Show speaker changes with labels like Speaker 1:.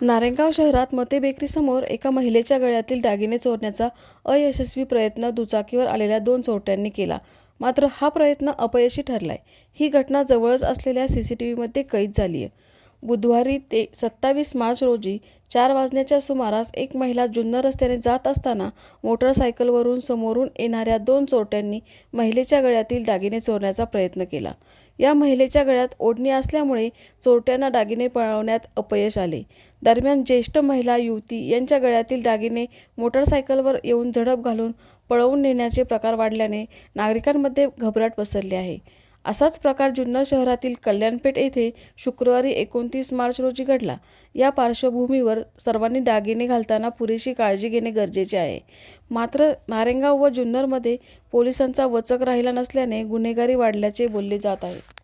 Speaker 1: नारायणगाव शहरात मते बेकरीसमोर एका महिलेच्या गळ्यातील दागिने चोरण्याचा अयशस्वी प्रयत्न दुचाकीवर आलेल्या दोन चोरट्यांनी केला. मात्र हा प्रयत्न अपयशी ठरलाय. ही घटना जवळच असलेल्या सी सी टी व्हीमध्ये कैद झाली आहे बुधवारी ते सत्तावीस मार्च रोजी चार वाजण्याच्या सुमारास एक महिला जुन्नर रस्त्याने जात असताना मोटरसायकलवरून समोरून येणाऱ्या दोन चोरट्यांनी महिलेच्या गळ्यातील दागिने चोरण्याचा प्रयत्न केला. या महिलेच्या गळ्यात ओढणी असल्यामुळे चोरट्यांना दागिने पळवण्यात अपयश आले. दरम्यान ज्येष्ठ महिला युवती यांच्या गळ्यातील दागिने मोटरसायकलवर येऊन झडप घालून पळवून नेण्याचे प्रकार वाढल्याने नागरिकांमध्ये घबराट पसरली आहे. असाच प्रकार जुन्नर शहरातील कल्याणपेठ येथे शुक्रवारी एकोणतीस मार्च रोजी घडला. या पार्श्वभूमीवर सर्वांनी दागिने घालताना पुरेशी काळजी घेणे गरजेचे आहे. मात्र नारेंगाव व जुन्नरमध्ये पोलिसांचा वचक राहिला नसल्याने गुन्हेगारी वाढल्याचे बोलले जात आहे.